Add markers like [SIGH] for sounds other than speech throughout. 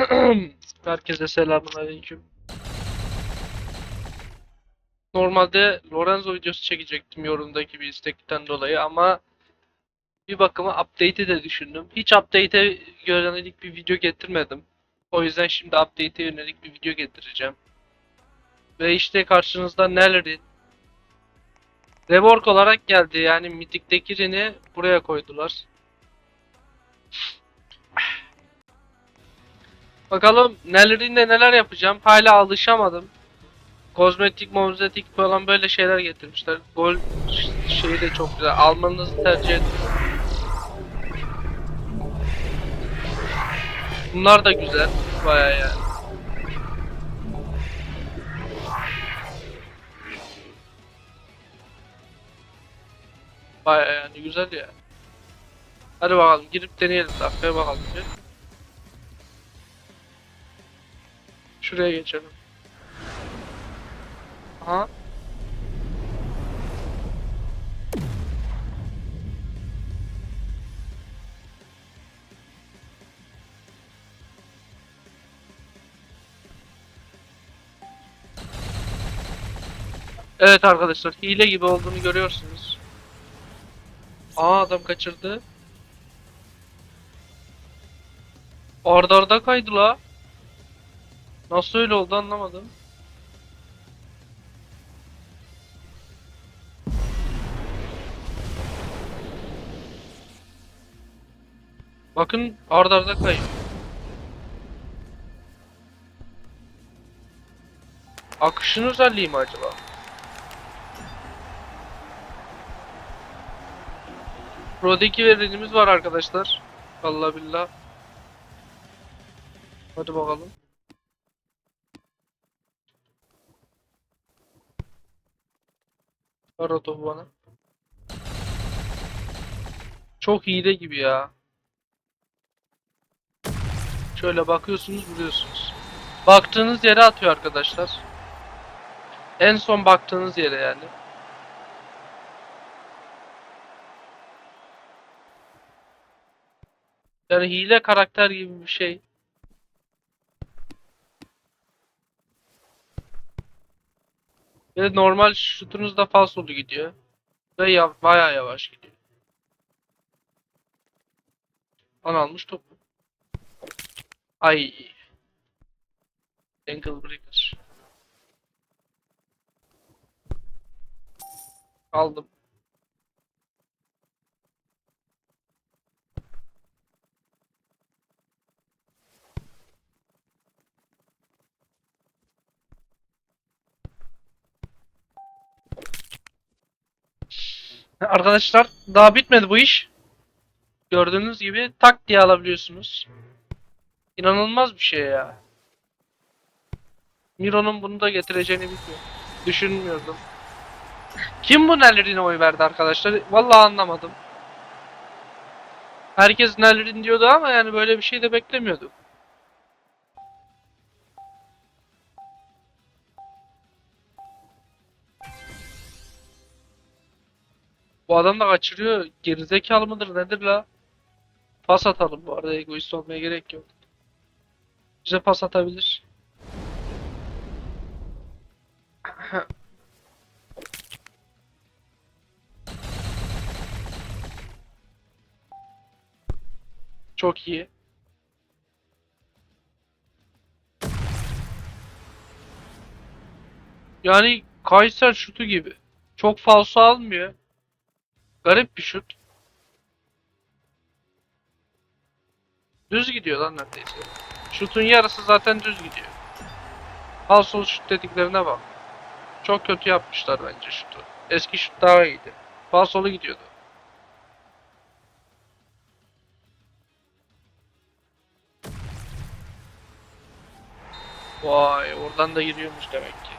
[CLEARS THROAT] Herkese selamun aleyküm. Normalde Lorenzo videosu çekecektim yorumdaki bir istekten dolayı ama bir bakıma update'i de düşündüm. Hiç update'e yönelik bir video getirmedim. O yüzden şimdi update'e yönelik bir video getireceğim. Ve işte karşınızda Nelly'nin Rework olarak geldi. Yani Mythic'teki Rin'i buraya koydular. Bakalım Nelly'rin'de neler yapacağım. Hala alışamadım. Kozmetik, mozmetik falan böyle şeyler getirmişler. Gol şeyi de çok güzel. Almanızı tercih ederim. Bunlar da güzel. Bayağı yani. Bayağı yani güzel ya. Hadi bakalım girip deneyelim dakikaya bakalım bir. Şuraya geçelim. Aha. Evet arkadaşlar hile gibi olduğunu görüyorsunuz. Aa adam kaçırdı. Arda arda kaydı la. Nasıl öyle oldu anlamadım. Bakın arda arda kayıyor. Akışın özelliği mi acaba? Pro'daki verenimiz var arkadaşlar. Allah billah. Hadi bakalım. Ver o topu bana. Çok hile gibi ya. Şöyle bakıyorsunuz vuruyorsunuz. Baktığınız yere atıyor arkadaşlar. En son baktığınız yere yani. Yani hile karakter gibi bir şey. Ve normal şutunuz da falsolu gidiyor. Ve ya bayağı yavaş gidiyor. An almış topu. Ay. Ankle breaker. Aldım. Arkadaşlar daha bitmedi bu iş. Gördüğünüz gibi tak diye alabiliyorsunuz. İnanılmaz bir şey ya. Miro'nun bunu da getireceğini bilmiyorum. Düşünmüyordum. Kim bu Nelly'ine oy verdi arkadaşlar? Vallahi anlamadım. Herkes Nelly'in diyordu ama yani böyle bir şey de beklemiyordum. Bu adam da kaçırıyor. Gerizekalı mıdır nedir la? Pas atalım bu arada egoist olmaya gerek yok. Bize pas atabilir. [LAUGHS] Çok iyi. Yani Kaiser şutu gibi. Çok falso almıyor. Garip bir şut. Düz gidiyor lan neredeyse. Şutun yarısı zaten düz gidiyor. Falso şut dediklerine bak. Çok kötü yapmışlar bence şutu. Eski şut daha iyiydi. Falsolu gidiyordu. Vay oradan da giriyormuş demek ki.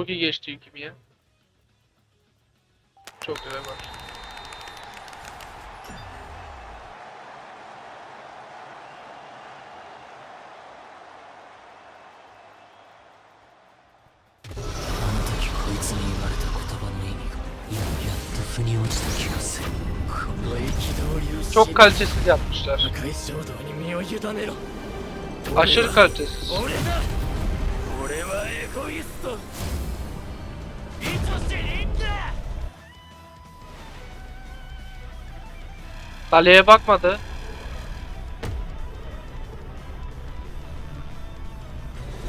Çok iyi geçti yüküm ya. Çok güzel var. Çok kalitesiz yapmışlar. Aşırı kalitesiz. Kaleye bakmadı.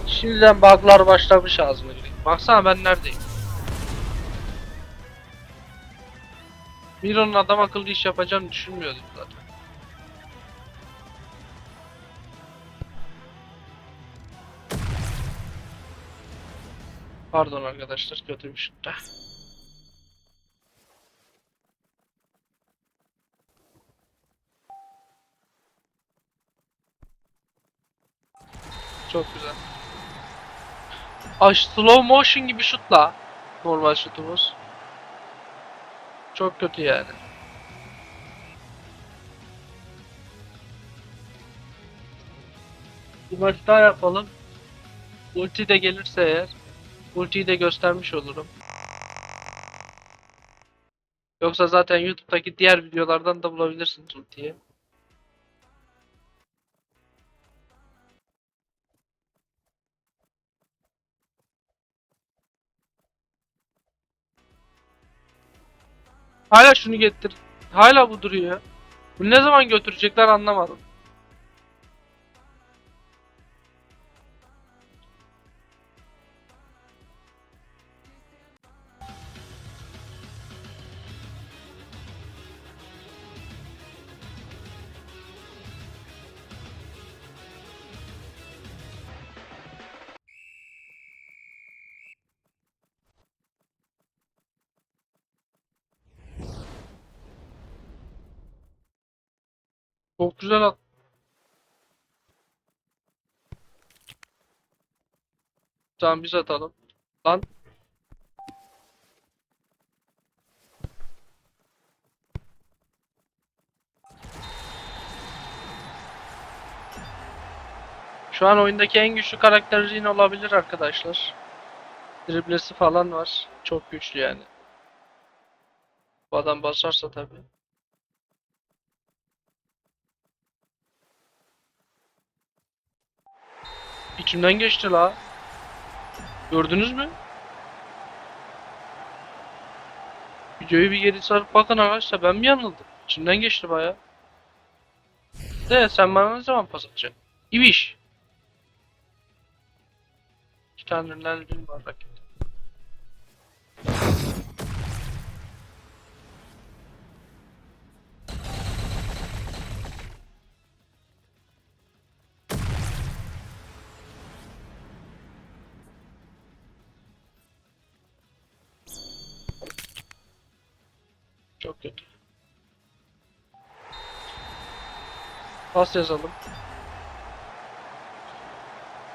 Şimdiden bug'lar başlamış ağzına gireyim. Baksana ben neredeyim. Miro'nun adam akıllı iş yapacağını düşünmüyordum zaten. Pardon arkadaşlar kötüymüş. de. Çok güzel. Ay slow motion gibi şutla. Normal şutumuz. Çok kötü yani. Bir maç daha yapalım. Ulti de gelirse eğer. Ultiyi de göstermiş olurum. Yoksa zaten YouTube'daki diğer videolardan da bulabilirsiniz ultiyi. Hala şunu getir. Hala bu duruyor. Bu ne zaman götürecekler anlamadım. Çok güzel at. Tamam biz atalım. Lan. Şu an oyundaki en güçlü karakter Jhin olabilir arkadaşlar. Driblesi falan var. Çok güçlü yani. Bu adam basarsa tabii. İçimden geçti la. Gördünüz mü? Videoyu bir geri sarıp bakın arkadaşlar ben mi yanıldım? İçimden geçti baya. De sen bana ne zaman pas atacaksın? İbiş. İki tane Nelvin var rakipte. Pas yazalım.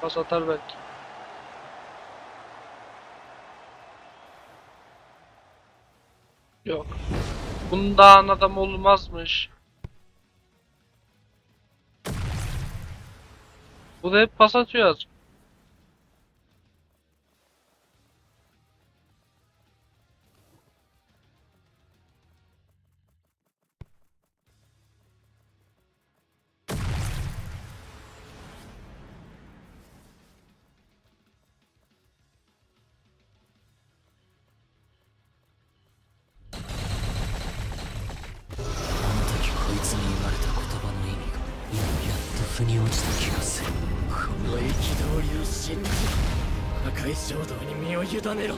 Pas atar belki. Yok. Bundan adam olmazmış. Bu da hep pas atıyor azıcık. 腑に落ちた気がする。この憤りを信じ破壊衝動に身を委ねろ。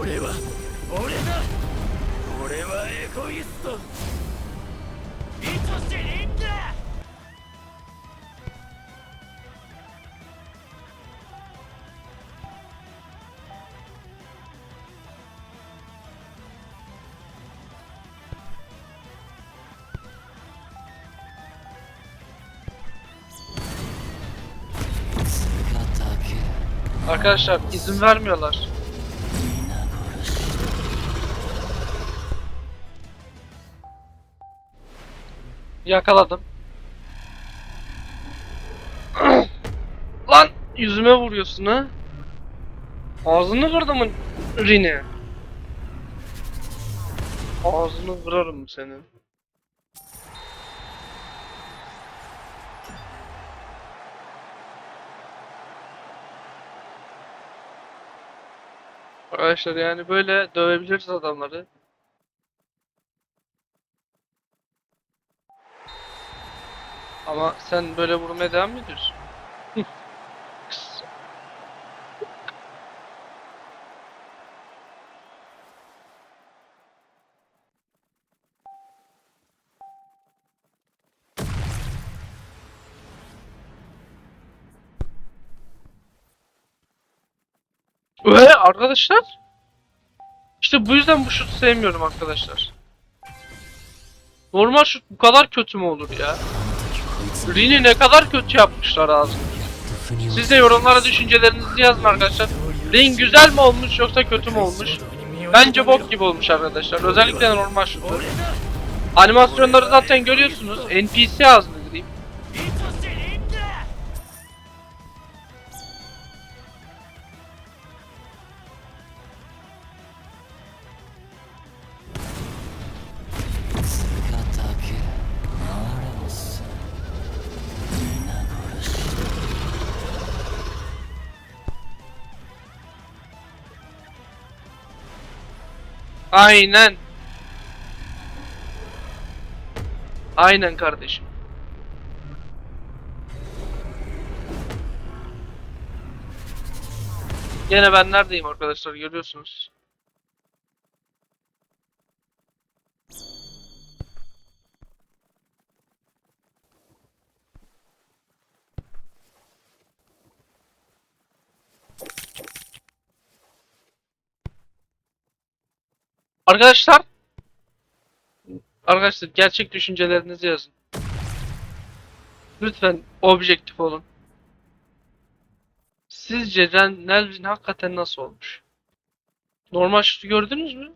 俺は俺だ。俺はエゴイスト。愛しにんだ。Arkadaşlar izin vermiyorlar. Yakaladım. [CLEARS THROAT] Lan yüzüme vuruyorsun ha. Ağzını kırdım mı Rini? Ağzını kırarım senin. Arkadaşlar yani böyle dövebiliriz adamları. Ama sen böyle vurmaya devam mı ediyorsun? Kız. Ve arkadaşlar. İşte bu yüzden bu şut sevmiyorum arkadaşlar. Normal şut bu kadar kötü mü olur ya? Rini ne kadar kötü yapmışlar ağzını. Siz de yorumlara düşüncelerinizi yazın arkadaşlar. Ring güzel mi olmuş yoksa kötü mü olmuş? Bence bok gibi olmuş arkadaşlar. Özellikle normal şutları. Animasyonları zaten görüyorsunuz. NPC az Aynen. Aynen kardeşim. Gene ben neredeyim arkadaşlar görüyorsunuz. Arkadaşlar Arkadaşlar gerçek düşüncelerinizi yazın. Lütfen objektif olun. Sizce Nelvin hakikaten nasıl olmuş? Normal şutu gördünüz mü?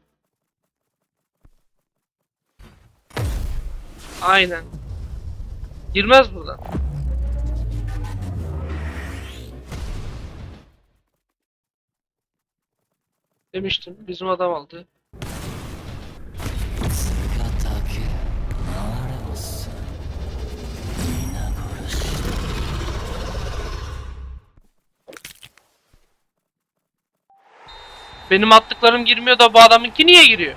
Aynen. Girmez buradan. Demiştim bizim adam aldı. Benim attıklarım girmiyor da bu adamınki niye giriyor?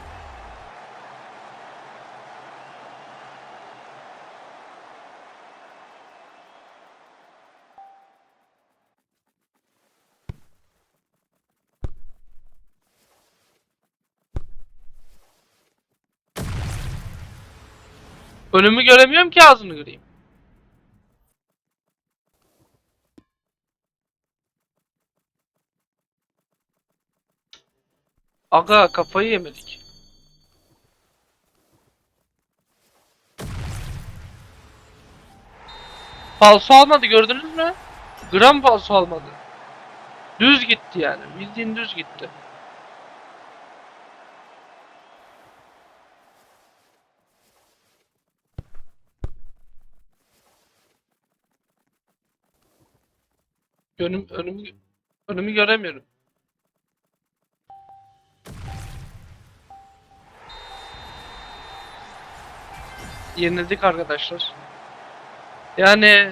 Önümü göremiyorum ki ağzını göreyim. Aga kafayı yemedik. Falso almadı gördünüz mü? Gram falso almadı. Düz gitti yani. Bildiğin düz gitti. Önüm, önümü, önümü göremiyorum. yenildik arkadaşlar. Yani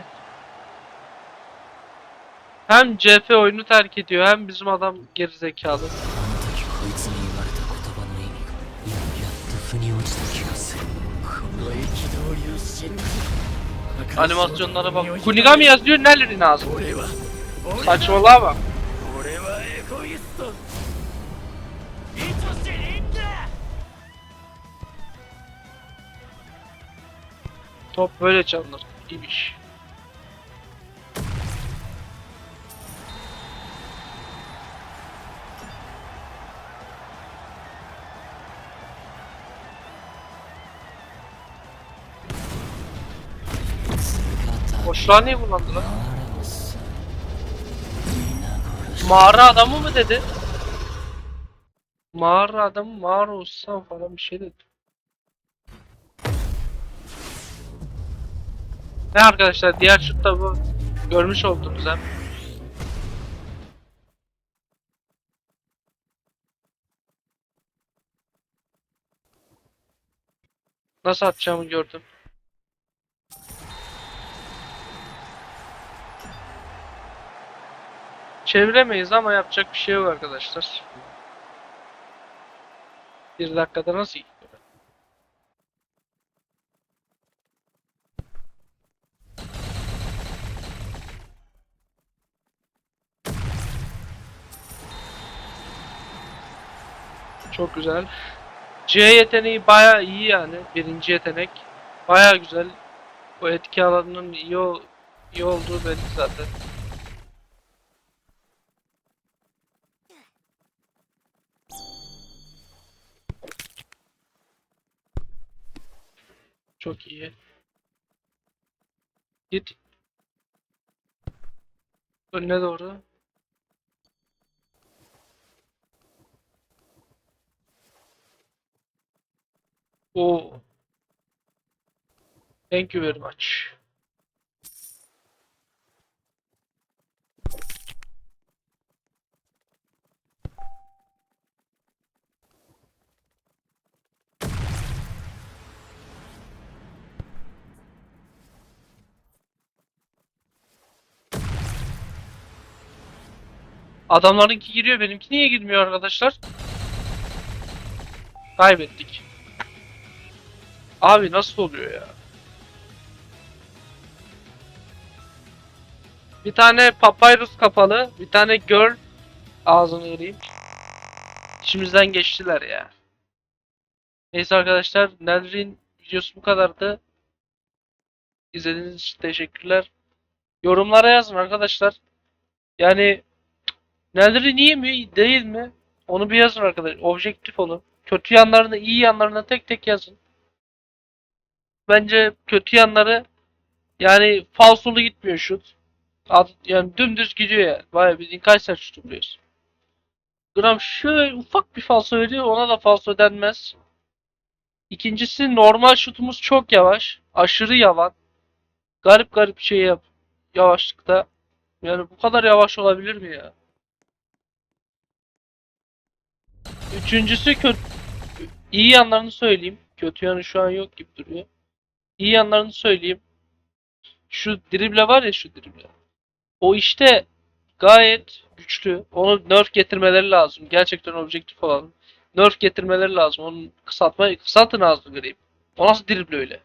hem CF oyunu terk ediyor hem bizim adam gerizekalı. Animasyonlara bak. Kunigami yazıyor nelerin ağzı. Saçmalama. Top böyle çalınır. İyiymiş. Boşluğa niye kullandı lan? Mağara adamı mı dedi? Mağara adamı mağara olsam falan bir şey dedi. Ne arkadaşlar diğer şutta bu görmüş oldunuz hem. Nasıl atacağımı gördüm. Çeviremeyiz ama yapacak bir şey yok arkadaşlar. Bir dakikada nasıl Çok güzel. C yeteneği baya iyi yani. Birinci yetenek. Baya güzel. O etki alanının iyi, ol- iyi olduğu belli zaten. Çok iyi. Git. Önüne doğru. Oo. Thank you very much. Adamlarınki giriyor, benimki niye girmiyor arkadaşlar? Kaybettik. Abi nasıl oluyor ya? Bir tane papyrus kapalı, bir tane girl ağzını yereyim. İçimizden geçtiler ya. Neyse arkadaşlar, Nelrin videosu bu kadardı. İzlediğiniz için teşekkürler. Yorumlara yazın arkadaşlar. Yani Nelrin iyi mi, değil mi? Onu bir yazın arkadaşlar. Objektif olun. Kötü yanlarını, iyi yanlarını tek tek yazın. Bence kötü yanları yani falsolu gitmiyor şut. Yani dümdüz gidiyor yani. Bayağı bildiğin kaç saat şutu buluyorsun. Gram şöyle ufak bir falso veriyor ona da falso denmez. İkincisi normal şutumuz çok yavaş. Aşırı yavan. Garip garip şey yap. Yavaşlıkta. Yani bu kadar yavaş olabilir mi ya? Üçüncüsü kötü. İyi yanlarını söyleyeyim. Kötü yanı şu an yok gibi duruyor. İyi yanlarını söyleyeyim. Şu drible var ya şu drible. O işte gayet güçlü. Onu nerf getirmeleri lazım. Gerçekten objektif olan. Nerf getirmeleri lazım. Onun kısaltma, kısaltın ağzını göreyim. O nasıl drible öyle?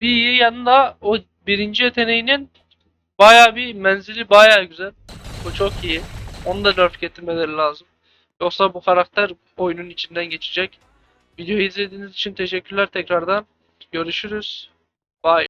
Bir iyi yanı da o birinci yeteneğinin baya bir menzili baya güzel. O çok iyi. Onu da nerf getirmeleri lazım. Yoksa bu karakter oyunun içinden geçecek. Videoyu izlediğiniz için teşekkürler tekrardan. Görüşürüz. Bye.